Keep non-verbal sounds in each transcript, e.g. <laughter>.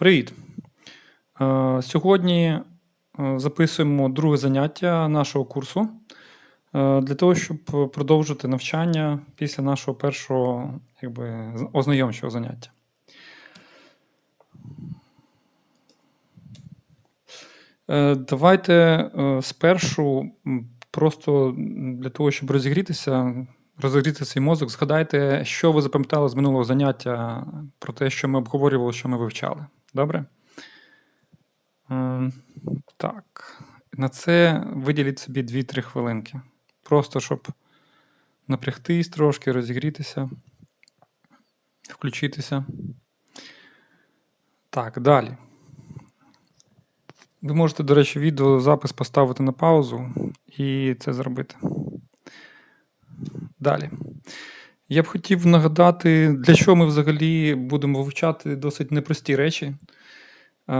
Привіт! Е, Сьогодні е, записуємо друге заняття нашого курсу е, для того, щоб продовжити навчання після нашого першого якби, ознайомчого заняття. Давайте спершу просто для того, щоб розігрітися, розігріти свій мозок, згадайте, що ви запам'ятали з минулого заняття про те, що ми обговорювали, що ми вивчали. Добре? Е, Так. На це виділіть собі 2-3 хвилинки. Просто щоб напрягтись трошки, розігрітися, включитися. Так, далі. Ви можете, до речі, відеозапис поставити на паузу і це зробити. Далі. Я б хотів нагадати, для чого ми взагалі будемо вивчати досить непрості речі. Е,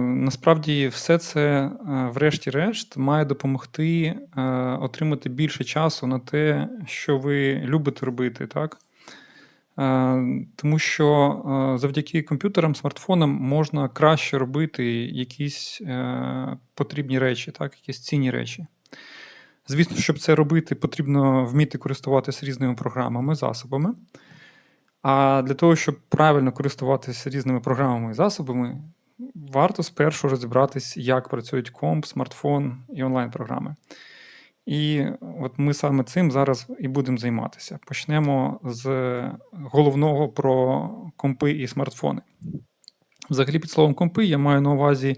насправді, все це, е, врешті-решт, має допомогти е, отримати більше часу на те, що ви любите робити, так? Тому що завдяки комп'ютерам, смартфонам можна краще робити якісь потрібні речі, так? якісь цінні речі. Звісно, щоб це робити, потрібно вміти користуватися різними програмами, засобами. А для того, щоб правильно користуватися різними програмами і засобами, варто спершу розібратись, як працюють комп, смартфон і онлайн-програми. І от ми саме цим зараз і будемо займатися. Почнемо з головного про компи і смартфони. Взагалі, під словом компи я маю на увазі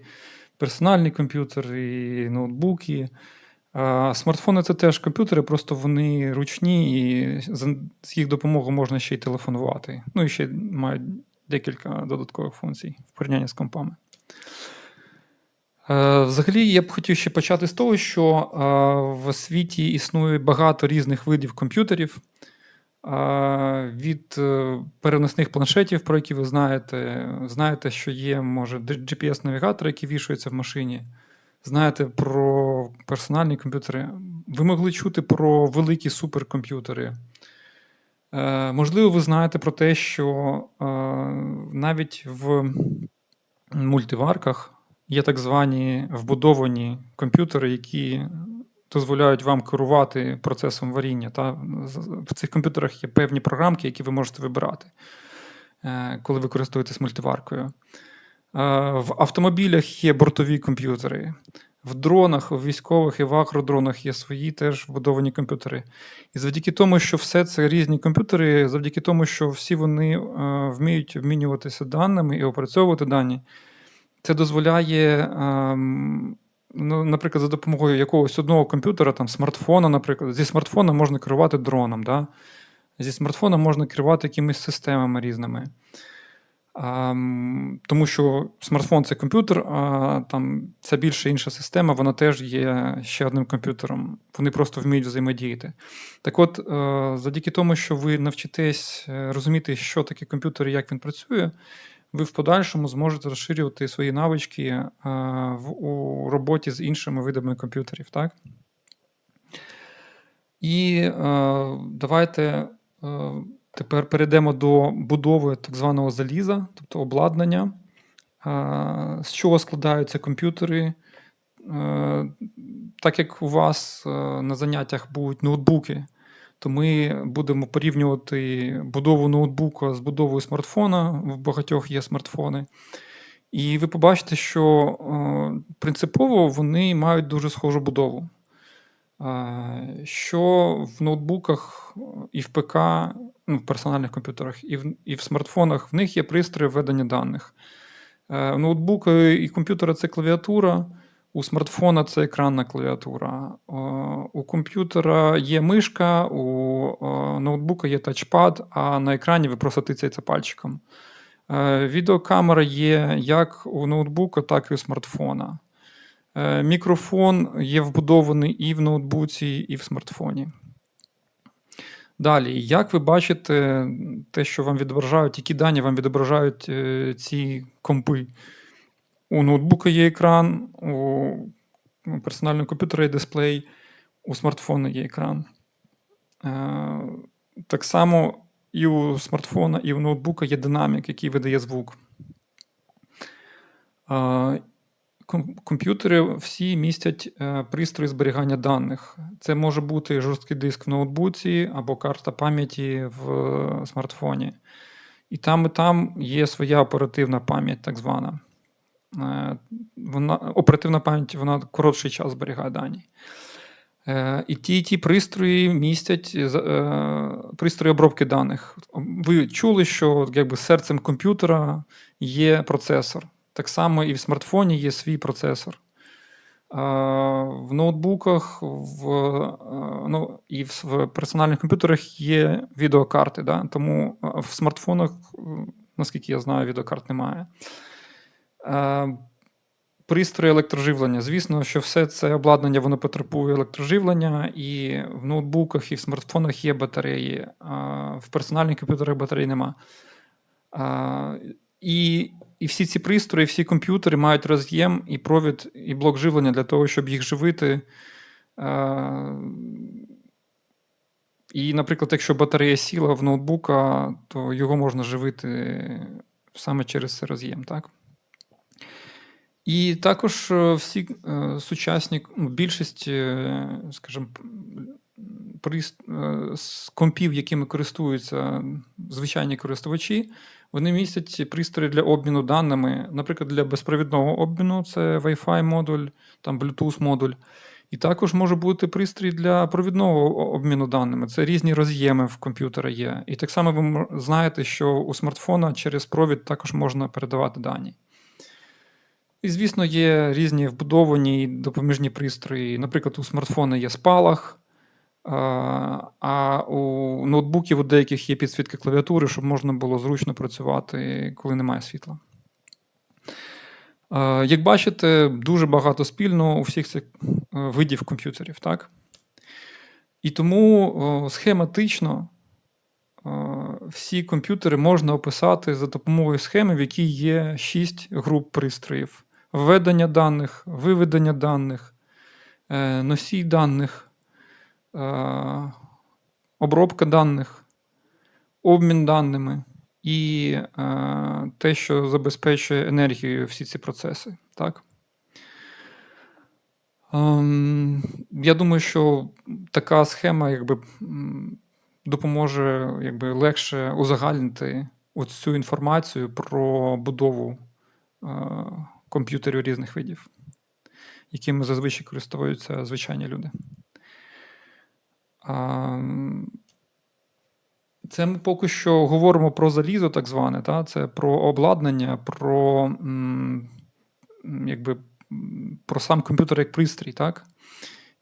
персональний комп'ютер і ноутбуки. Смартфони це теж комп'ютери, просто вони ручні, і з їх допомогою можна ще й телефонувати. Ну і ще мають декілька додаткових функцій в порівнянні з компами. Е, Взагалі, я б хотів ще почати з того, що е, в світі існує багато різних видів комп'ютерів. Е, Від переносних планшетів, про які ви знаєте, знаєте, що є, може, GPS-навігатор, який вішується в машині. Знаєте про персональні комп'ютери. Ви могли чути про великі суперкомп'ютери. Е, Можливо, ви знаєте про те, що е, навіть в мультиварках є так звані вбудовані комп'ютери, які дозволяють вам керувати процесом варіння. Та? В цих комп'ютерах є певні програмки, які ви можете вибирати, е, коли ви користуєтесь мультиваркою. Е, В автомобілях є бортові комп'ютери. В дронах, в військових і в агродронах є свої теж вбудовані комп'ютери. І завдяки тому, що все це різні комп'ютери, завдяки тому, що всі вони е, вміють обмінюватися даними і опрацьовувати дані, це дозволяє, ем, ну, наприклад, за допомогою якогось одного комп'ютера, там, смартфона, наприклад, зі смартфона можна керувати дроном. Да? Зі смартфона можна керувати якимись системами різними. Тому що смартфон це комп'ютер, а там ця більше інша система, вона теж є ще одним комп'ютером. Вони просто вміють взаємодіяти. Так от, е, завдяки тому, що ви навчитесь е, розуміти, що таке комп'ютер і як він працює, ви в подальшому зможете розширювати свої навички е, у роботі з іншими видами комп'ютерів. Так? І давайте тепер перейдемо до будови так званого заліза, тобто обладнання, з чого складаються комп'ютери. Е, так як у вас е, на заняттях будуть ноутбуки, то ми будемо порівнювати будову ноутбука з будовою смартфона. В багатьох є смартфони. І ви побачите, що е, принципово вони мають дуже схожу будову. Е, Що в ноутбуках і в ПК, ну, в персональних комп'ютерах, і в, і в смартфонах в них є пристрої введення даних. Е, У ноутбука і комп'ютера це клавіатура, у смартфона це екранна клавіатура. Е, У комп'ютера є мишка, у е, ноутбука є тачпад, а на екрані ви просто тицяєте пальчиком. Е, Відеокамера є як у ноутбука, так і у смартфона. Е, Мікрофон є вбудований і в ноутбуці, і в смартфоні. Далі, як ви бачите те, що вам відображають, які дані вам відображають е, ці компи? У ноутбука є екран, у персонального комп'ютера є дисплей, у смартфона є екран. Е, Так само і у смартфона, і у ноутбука є динамік, який видає звук. Ком- Комп'ютери всі містять е, пристрої зберігання даних. Це може бути жорсткий диск в ноутбуці або карта пам'яті в е, смартфоні. І там, і там є своя оперативна пам'ять, так звана. Е, Вона, оперативна пам'ять вона коротший час зберігає дані. І ті, і ті пристрої містять пристрої обробки даних. Ви чули, що якби серцем комп'ютера є процесор. Так само і в смартфоні є свій процесор. В ноутбуках в, е, ну, і в, персональних комп'ютерах є відеокарти. Да? Тому е, в смартфонах, наскільки я знаю, відеокарт немає. Пристрої електроживлення. Звісно, що все це обладнання воно потребує електроживлення, і в ноутбуках, і в смартфонах є батареї, в персональних комп'ютерах батарей нема. І, і всі ці пристрої, всі комп'ютери мають роз'єм і провід, і блок живлення для того, щоб їх живити. І, наприклад, якщо батарея сіла в ноутбука, то його можна живити саме через роз'єм. Так? І також е, всі е, сучасні, ну, більшість, е, скажімо, з компів, якими користуються звичайні користувачі, вони містять пристрої для обміну даними, наприклад, для безпровідного обміну це Wi-Fi модуль, там Bluetooth модуль. І також може бути пристрій для провідного обміну даними. Це різні роз'єми в комп'ютера є. І так само ви знаєте, що у смартфона через провід також можна передавати дані. І, звісно, є різні вбудовані допоміжні пристрої. Наприклад, у смартфона є спалах, а, у ноутбуків у деяких є підсвітка клавіатури, щоб можна було зручно працювати, коли немає світла. Як бачите, дуже багато спільного у всіх цих е, видів комп'ютерів, так? І тому схематично всі комп'ютери можна описати за допомогою схеми, в якій є 6 груп пристроїв: введення даних, виведення даних, е, носій даних, обробка даних, обмін даними і е, те, що забезпечує енергією всі ці процеси. Так? Ем, Я думаю, що така схема якби, допоможе якби, легше узагальнити цю інформацію про будову е, комп'ютерів різних видів, якими зазвичай користуються звичайні люди. Це ми поки що говоримо про залізо, так зване, та? це про обладнання, про, якби, про сам комп'ютер як пристрій, так?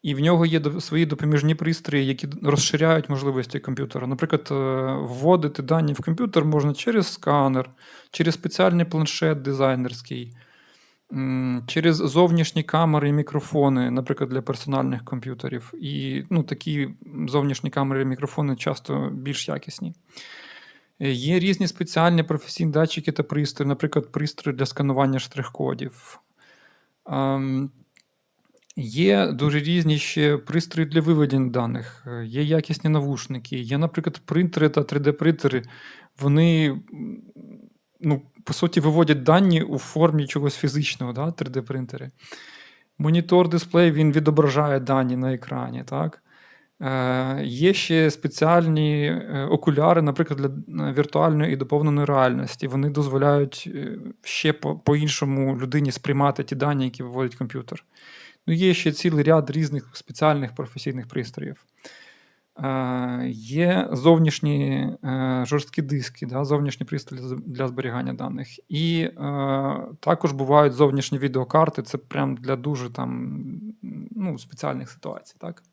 І в нього є свої допоміжні пристрої, які розширяють можливості комп'ютера. Наприклад, е, вводити дані в комп'ютер можна через сканер, через спеціальний планшет дизайнерський, через зовнішні камери і мікрофони, наприклад, для персональних комп'ютерів. І ну, такі зовнішні камери і мікрофони часто більш якісні. Е, Є різні спеціальні професійні датчики та пристрої, наприклад, пристрої для сканування штрих-кодів. Ем, Є дуже різні ще пристрої для виведення даних, е, є якісні навушники, є, наприклад, принтери та 3D-принтери. Вони, ну, по суті, виводять дані у формі чогось фізичного, да, 3D-принтери. Монітор дисплей він відображає дані на екрані. Так? Е, є ще спеціальні е, окуляри, наприклад, для е, віртуальної і доповненої реальності. Вони дозволяють е, ще по- по-іншому людині сприймати ті дані, які виводить комп'ютер. Ну, є ще цілий ряд різних спеціальних професійних пристроїв. Е, є зовнішні е, жорсткі диски, да, зовнішні пристрої для зберігання даних. І е, також бувають зовнішні відеокарти, це прям для дуже там, ну, спеціальних ситуацій. Так?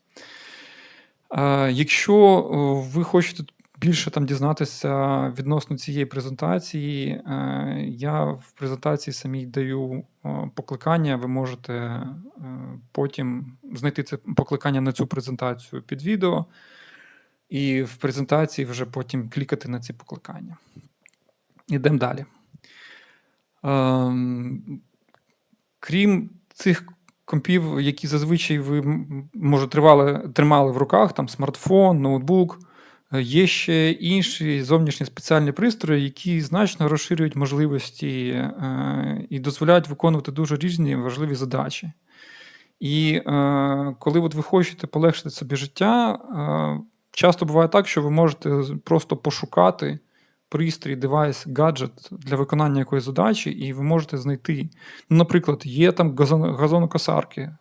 Е, Якщо е, ви хочете більше там дізнатися відносно цієї презентації, е, я в презентації самій даю покликання. Ви можете е, потім знайти це покликання на цю презентацію під відео, і в презентації вже потім клікати на ці покликання. Ідемо далі. Ем, Крім цих компів, які зазвичай ви може тривали, тримали в руках, там смартфон, ноутбук, Є ще інші зовнішні спеціальні пристрої, які значно розширюють можливості е, і дозволяють виконувати дуже різні важливі задачі. І е, коли от ви хочете полегшити собі життя, е, часто буває так, що ви можете просто пошукати пристрій, девайс, гаджет для виконання якоїсь задачі, і ви можете знайти. Ну, наприклад, є там газон- газонокосарки.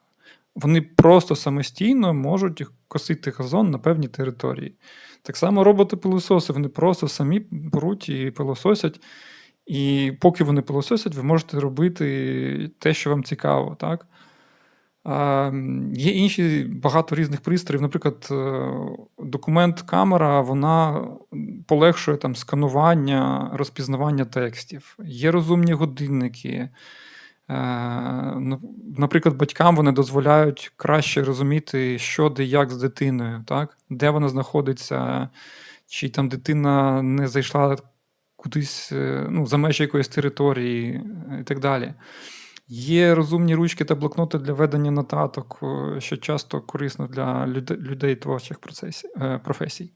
Вони просто самостійно можуть косити газон на певній території. Так само роботи-пилососи, вони просто самі беруть і пилососять. І поки вони пилососять, ви можете робити те, що вам цікаво. Так? А, Є інші багато різних пристроїв. Наприклад, е, документ-камера вона полегшує там сканування, розпізнавання текстів. Є розумні годинники. Е, ну, Наприклад, батькам вони дозволяють краще розуміти, що де як з дитиною, так? де вона знаходиться, чи там дитина не зайшла кудись е, ну, за межі якоїсь території е, і так далі. Є розумні ручки та блокноти для ведення нотаток, що часто корисно для людей творчих професій.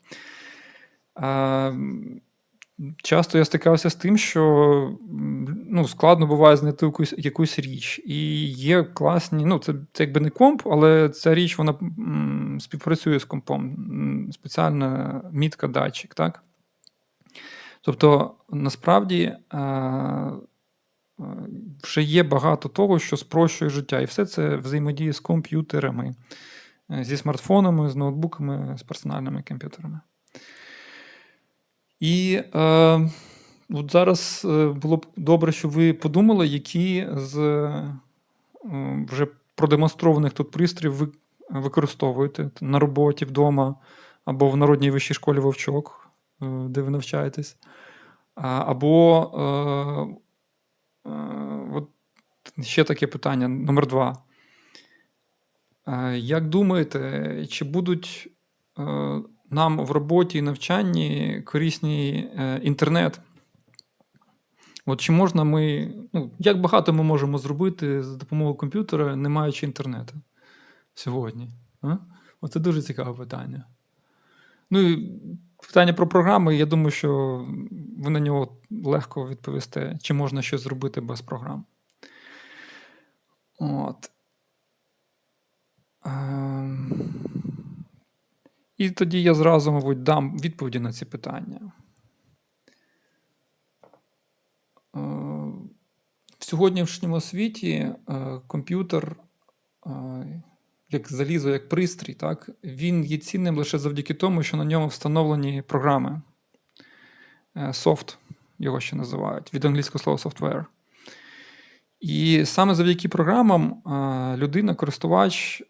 Часто я стикався з тим, що ну, складно буває знайти якусь, якусь річ. І є класні, ну, це, це якби не комп, але ця річ вона м, співпрацює з компом. Спеціальна мітка датчик, так? Тобто, насправді е, е, вже є багато того, що спрощує життя, і все це взаємодіє з комп'ютерами, е, зі смартфонами, з ноутбуками, з персональними комп'ютерами. І е, от зараз е, було б добре, щоб ви подумали, які з е, вже продемонстрованих тут пристроїв ви використовуєте на роботі вдома або в Народній вищій школі Вовчок, е, де ви навчаєтесь. Або е, е, от ще таке питання номер два. Е, Як думаєте, чи будуть е, нам в роботі і навчанні корисні е, інтернет? От чи можна ми, ну, як багато ми можемо зробити за допомогою комп'ютера, не маючи інтернету сьогодні? А? Оце дуже цікаве питання. Ну і питання про програми, я думаю, що ви на нього легко відповісте, чи можна щось зробити без програм. От. І тоді я зразу, мабуть, дам відповіді на ці питання. Е, В сьогоднішньому світі е, комп'ютер, е, як залізо, як пристрій, так, він є цінним лише завдяки тому, що на ньому встановлені програми. Софт його ще називають, від англійського слова software. І саме завдяки програмам людина, користувач,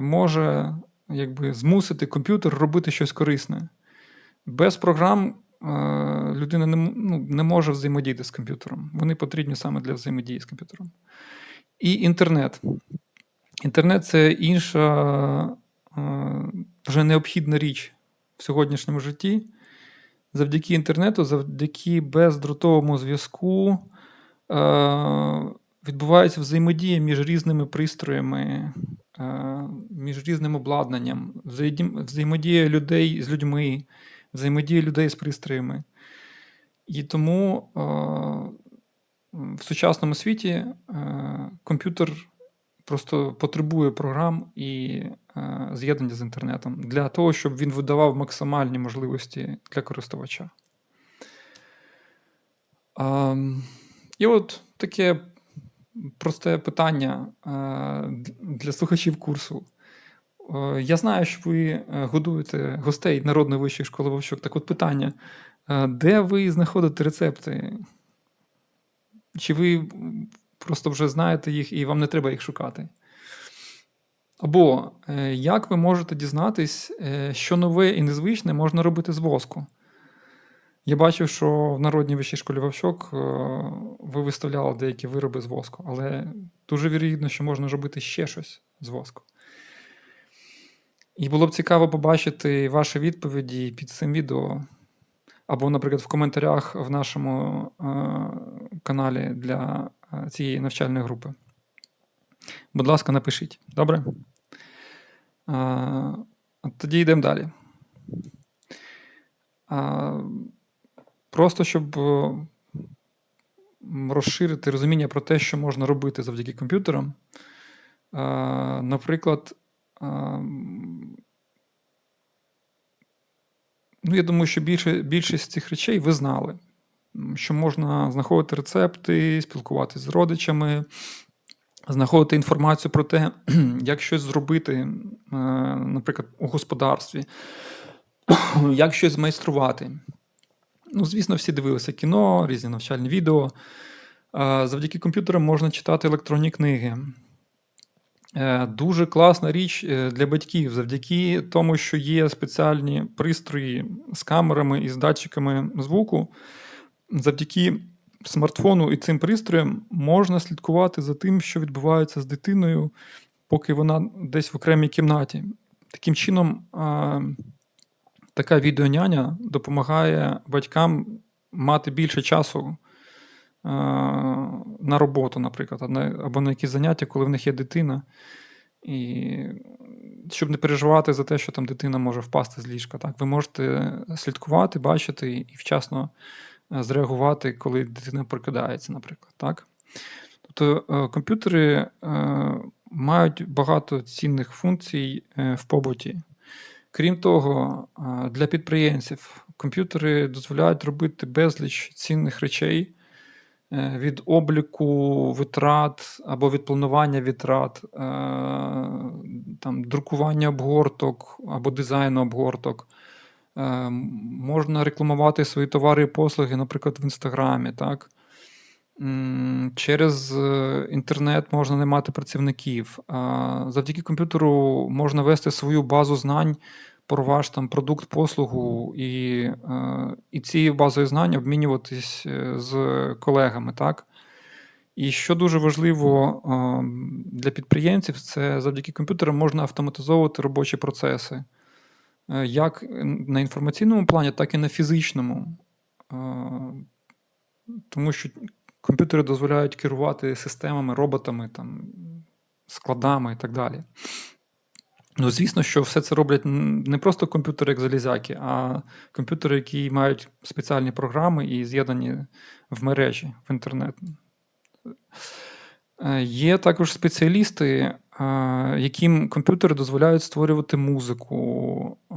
може якби, змусити комп'ютер робити щось корисне. Без програм е, людина не, ну, не може взаємодіяти з комп'ютером. Вони потрібні саме для взаємодії з комп'ютером. І інтернет. Інтернет це інша е, вже необхідна річ в сьогоднішньому житті. Завдяки інтернету, завдяки бездротовому зв'язку е, відбувається взаємодія між різними пристроями, е, між різним обладнанням, взаємодія людей з людьми, взаємодія людей з пристроями. І тому е, в сучасному світі е, комп'ютер просто потребує програм і з'єднання з інтернетом для того, щоб він видавав максимальні можливості для користувача. Ем, І от таке просте питання е, для слухачів курсу. Е, Я знаю, що ви е, годуєте гостей Народної вищої школи Вовчок. Так от питання: де ви знаходите рецепти? Чи ви просто вже знаєте їх і вам не треба їх шукати? Або як ви можете дізнатись, що нове і незвичне можна робити з воску? Я бачив, що в Народній вищій школі Вовчок е, ви виставляли деякі вироби з воску, але дуже вірогідно, що можна робити ще щось з воску. І було б цікаво побачити ваші відповіді під цим відео, або, наприклад, в коментарях в нашому е, каналі для е, цієї навчальної групи. Будь ласка, напишіть. Добре? Тоді йдемо далі. Просто щоб е, розширити розуміння про те, що можна робити завдяки комп'ютерам. Наприклад, ну, я думаю, що більше, більшість цих речей ви знали, що можна знаходити рецепти, спілкуватися з родичами, знаходити інформацію про те, <clears throat> як щось зробити, е, наприклад, у господарстві, <clears throat> як щось змайструвати. Ну, звісно, всі дивилися кіно, різні навчальні відео. Завдяки комп'ютерам можна читати електронні книги. Е, Дуже класна річ е, для батьків завдяки тому, що є спеціальні пристрої з камерами і з датчиками звуку. Завдяки смартфону і цим пристроям можна слідкувати за тим, що відбувається з дитиною, поки вона десь в окремій кімнаті. Таким чином, така відеоняня допомагає батькам мати більше часу а, на роботу, наприклад, або на якісь заняття, коли в них є дитина. І щоб не переживати за те, що там дитина може впасти з ліжка. Так? Ви можете слідкувати, бачити і вчасно е, зреагувати, коли дитина прокидається, наприклад. Так? Тобто е, комп'ютери е, мають багато цінних функцій е, в побуті. Крім того, для підприємців комп'ютери дозволяють робити безліч цінних речей е, від обліку витрат або від планування витрат, е, там, друкування обгорток або дизайну обгорток. Е, Можна рекламувати свої товари і послуги, наприклад, в Інстаграмі. Так? Через е, інтернет можна наймати працівників. Завдяки комп'ютеру можна вести свою базу знань про ваш там продукт, послугу, і, е, і цією базою знань обмінюватись е, з колегами. Так? І що дуже важливо для підприємців, це завдяки комп'ютерам можна автоматизовувати робочі процеси. Як на інформаційному плані, так і на фізичному. Тому що комп'ютери дозволяють керувати системами, роботами, там, складами і так далі. Ну, звісно, що все це роблять не просто комп'ютери як залізяки, а комп'ютери, які мають спеціальні програми і з'єднані в мережі в інтернет. Е, Є також спеціалісти, е, яким комп'ютери дозволяють створювати музику, е,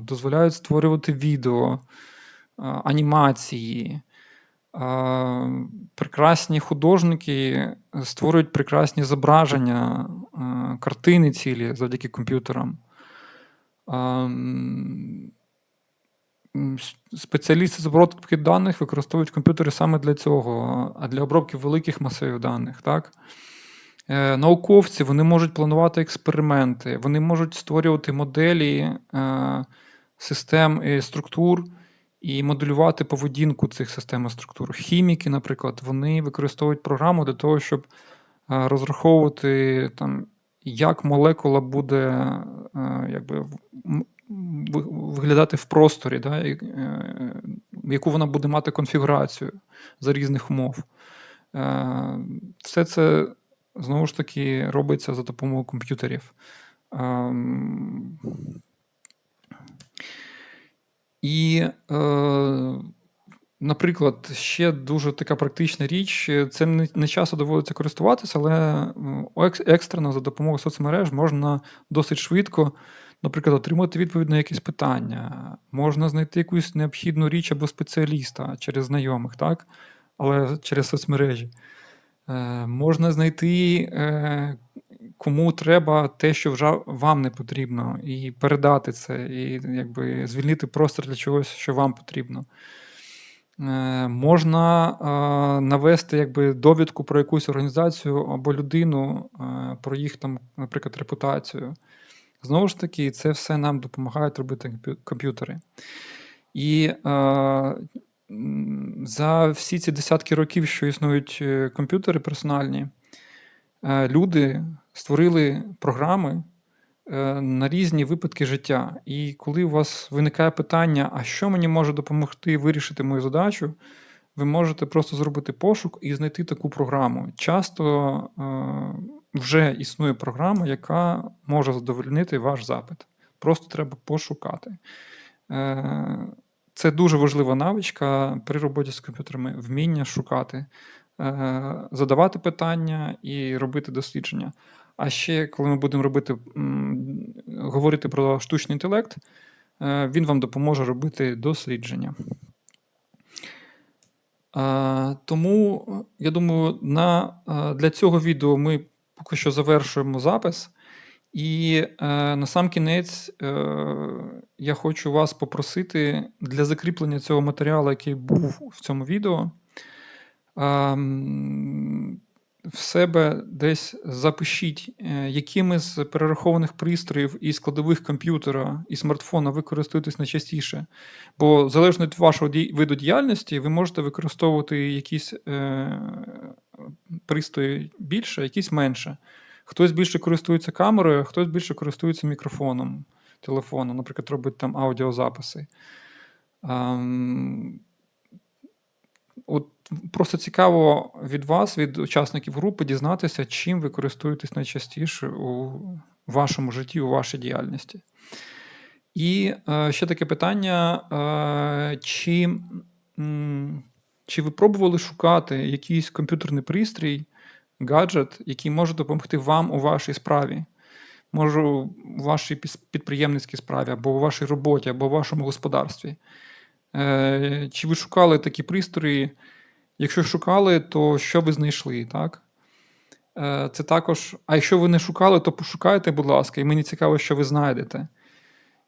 дозволяють створювати відео, анімації. Прекрасні художники створюють прекрасні зображення, картини цілі завдяки комп'ютерам. Спеціалісти з обробки даних використовують комп'ютери саме для цього, а для обробки великих масивів даних. Так? Е, Науковці вони можуть планувати експерименти, вони можуть створювати моделі е, систем і структур і моделювати поведінку цих систем структур. Хіміки, наприклад, вони використовують програму для того, щоб е, розраховувати там, як молекула буде е, якби, виглядати в просторі, да, е, яку вона буде мати конфігурацію за різних умов. Все це знову ж таки робиться за допомогою комп'ютерів. І, е, наприклад, ще дуже така практична річ. Це не, не часто доводиться користуватися, але е, екстрено за допомогою соцмереж можна досить швидко, наприклад, отримати відповідь на якісь питання. Можна знайти якусь необхідну річ або спеціаліста через знайомих, так? але через соцмережі. Е, можна знайти, е, кому треба те, що вже вам не потрібно, і передати це, і якби звільнити простір для чогось, що вам потрібно. Е, можна е, навести якби, довідку про якусь організацію або людину, е, про їх там, наприклад, репутацію. Знову ж таки, це все нам допомагають робити комп'ютери. І е, за всі ці десятки років, що існують е, комп'ютери персональні, е, люди створили програми е, на різні випадки життя. І коли у вас виникає питання, а що мені може допомогти вирішити мою задачу, ви можете просто зробити пошук і знайти таку програму. Часто е, вже існує програма, яка може задовольнити ваш запит. Просто треба пошукати. Е, це дуже важлива навичка при роботі з комп'ютерами вміння шукати, задавати питання і робити дослідження. А ще, коли ми будемо робити, говорити про штучний інтелект, е, він вам допоможе робити дослідження. Е, Тому я думаю, на, е, для цього відео ми поки що завершуємо запис. І е, на сам кінець е, я хочу вас попросити для закріплення цього матеріалу, який був в цьому відео, ем, в себе десь запишіть, е, якими з перерахованих пристроїв і складових комп'ютера і смартфона ви користуєтесь найчастіше. Бо залежно від вашого виду діяльності, ви можете використовувати якісь е, пристрої більше, якісь менше. Хтось більше користується камерою, хтось більше користується мікрофоном, телефоном, наприклад, робить там аудіозаписи. Ем, От просто цікаво від вас, від учасників групи, дізнатися, чим ви користуєтесь найчастіше у вашому житті, у вашій діяльності. І е, ще таке питання: е, чи, м, чи ви пробували шукати якийсь комп'ютерний пристрій, гаджет, який може допомогти вам у вашій справі? Може, у вашій підприємницькій справі, або у вашій роботі, або у вашому господарстві? Е, Чи ви шукали такі пристрої? Якщо шукали, то що ви знайшли, так? Е, Це також. А якщо ви не шукали, то пошукайте, будь ласка, і мені цікаво, що ви знайдете.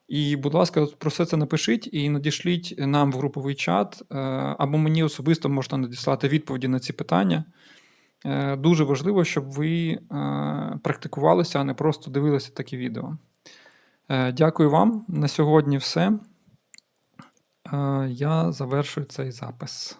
І, будь ласка, про все це напишіть і надішліть нам в груповий чат, е, або мені особисто можна надіслати відповіді на ці питання. Е, Дуже важливо, щоб ви практикувалися, а не просто дивилися такі відео. Дякую вам. На сьогодні все. Я завершую цей запис.